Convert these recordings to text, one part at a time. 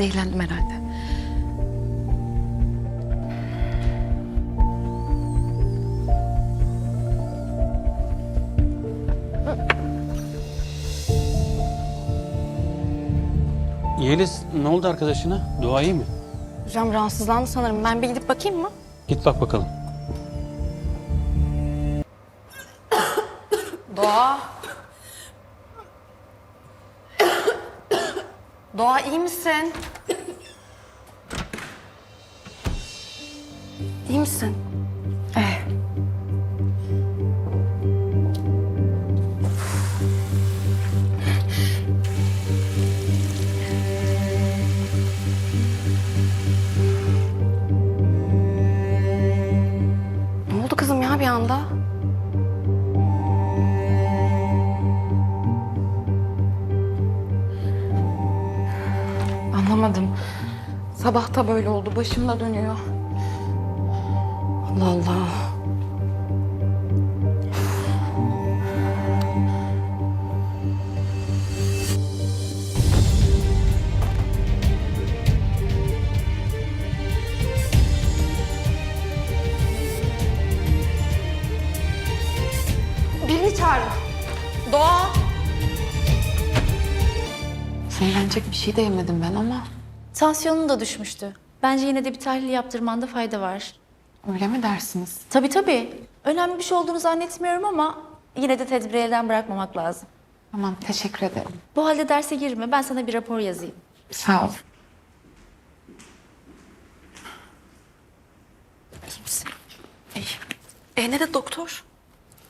Zehirlendim herhalde. Yeliz ne oldu arkadaşına? Dua iyi mi? Hocam rahatsızlandı sanırım. Ben bir gidip bakayım mı? Git bak bakalım. Doğa. Doğa iyi misin? İyi misin? Eh. Ne oldu kızım ya bir anda? Anlamadım. Sabah da böyle oldu. Başım da dönüyor. Allah Allah. Birini çağırın. Doğa. Sinirlenecek bir şey de yemedim ben ama Tansiyonun da düşmüştü. Bence yine de bir tahlil yaptırmanda fayda var. Öyle mi dersiniz? Tabii tabii. Önemli bir şey olduğunu zannetmiyorum ama yine de tedbiri elden bırakmamak lazım. Tamam teşekkür ederim. Bu halde derse girme. Ben sana bir rapor yazayım. Sağ ol. İyi misin? İyi. E ne de doktor?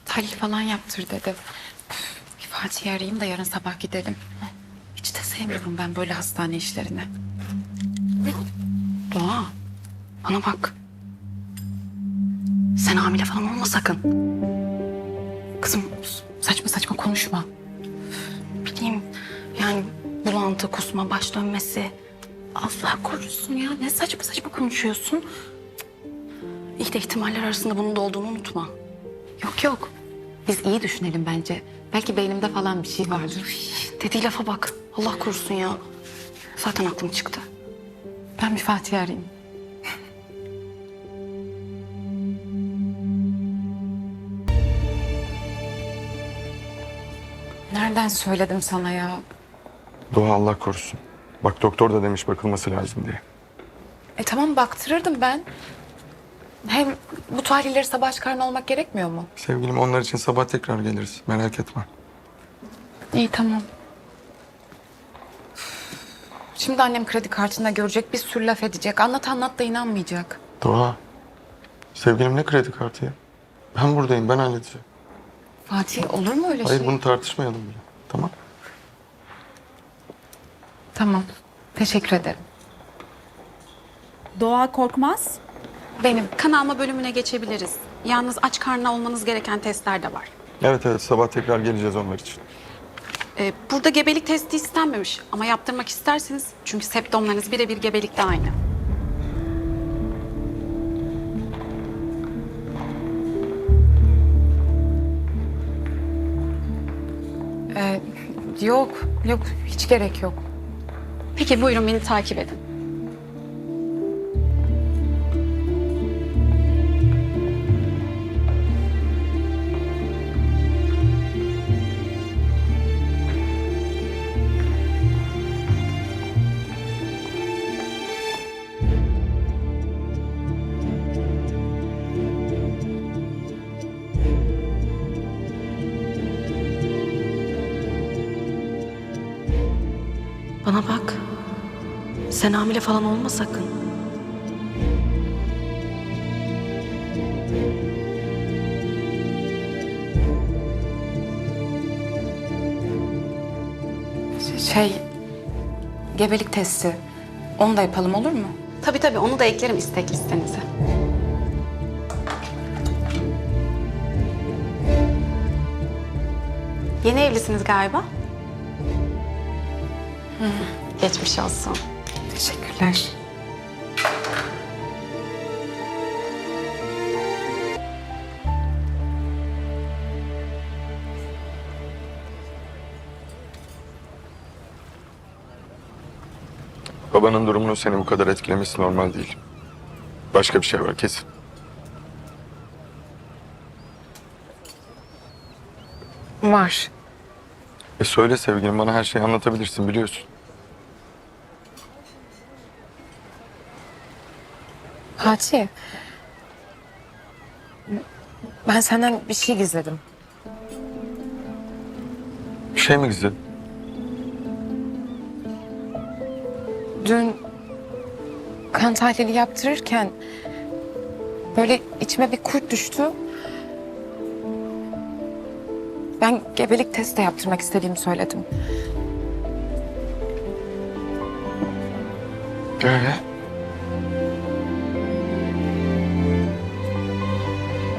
Tahlil falan yaptır dedi. Üf, Bir Fatih'i arayayım da yarın sabah gidelim. Hiç de sevmiyorum ben böyle hastane işlerini. Doğa, bana bak. Sen hamile falan olma sakın. Kızım saçma saçma konuşma. Bileyim yani bulantı, kusma, baş dönmesi. Allah korusun ya ne saçma saçma konuşuyorsun. İyi de ihtimaller arasında bunun da olduğunu unutma. Yok yok. Biz iyi düşünelim bence. Belki beynimde falan bir şey vardır. Üf, Dediği lafa bak. Allah korusun ya. Zaten aklım çıktı. Ben bir Fatih arayayım. Nereden söyledim sana ya? Doğa Allah korusun. Bak doktor da demiş bakılması lazım diye. E tamam baktırırdım ben. Hem bu tahlilleri sabah çıkarın olmak gerekmiyor mu? Sevgilim onlar için sabah tekrar geliriz. Merak etme. İyi tamam. Şimdi annem kredi kartında görecek bir sürü laf edecek. Anlat anlat da inanmayacak. Doğa. Sevgilim ne kredi kartı ya? Ben buradayım ben halledeceğim. Fatih olur mu öyle Hayır şey? bunu tartışmayalım bile. Tamam. Tamam. Teşekkür ederim. Doğa Korkmaz. Benim. Kan alma bölümüne geçebiliriz. Yalnız aç karnına olmanız gereken testler de var. Evet evet sabah tekrar geleceğiz onlar için. Ee, burada gebelik testi istenmemiş ama yaptırmak isterseniz çünkü septomlarınız birebir gebelikte aynı. Ee, yok. Yok. Hiç gerek yok. Peki buyurun beni takip edin. Bana bak. Sen hamile falan olma sakın. Şey, gebelik testi. Onu da yapalım olur mu? Tabii tabii onu da eklerim istek listenize. Yeni evlisiniz galiba. Geçmiş olsun. Teşekkürler. Babanın durumunun seni bu kadar etkilemesi normal değil. Başka bir şey var kesin. Var. E söyle sevgilim bana her şeyi anlatabilirsin biliyorsun. Fatih. Ben senden bir şey gizledim. Bir şey mi gizledin? Dün kan tahlili yaptırırken böyle içime bir kurt düştü. Ben gebelik testi de yaptırmak istediğimi söyledim. Öyle.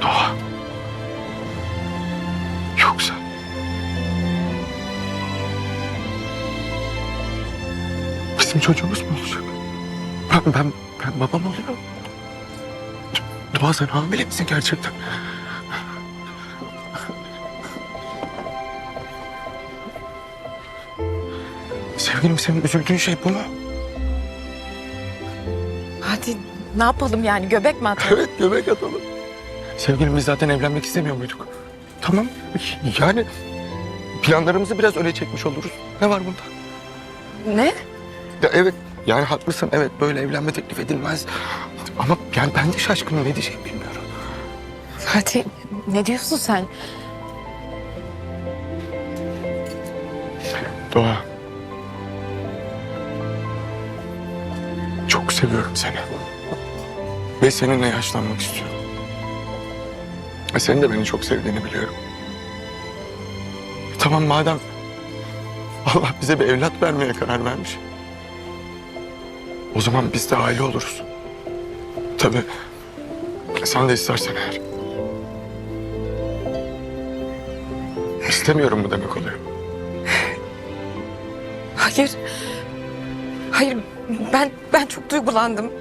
Doğa. Yoksa... Bizim çocuğumuz mu olacak? Ben, ben, ben babam oluyorum. Doğa sen hamile misin gerçekten? Sevgilim senin üzüldüğün şey bu mu? Hadi ne yapalım yani göbek mi atalım? Evet göbek atalım. Sevgilim biz zaten evlenmek istemiyor muyduk? Tamam yani planlarımızı biraz öne çekmiş oluruz. Ne var bunda? ne? Ya evet yani haklısın evet böyle evlenme teklif edilmez. Ama yani ben de şaşkınım ne diyeceğimi bilmiyorum. Fatih ne diyorsun sen? Doğa. Seviyorum seni. Ve seninle yaşlanmak istiyorum. Ve senin de beni çok sevdiğini biliyorum. Tamam madem Allah bize bir evlat vermeye karar vermiş. O zaman biz de aile oluruz. Tabii sen de istersen eğer. İstemiyorum bu demek oluyor. Hayır. Hayır ben ben çok duygulandım.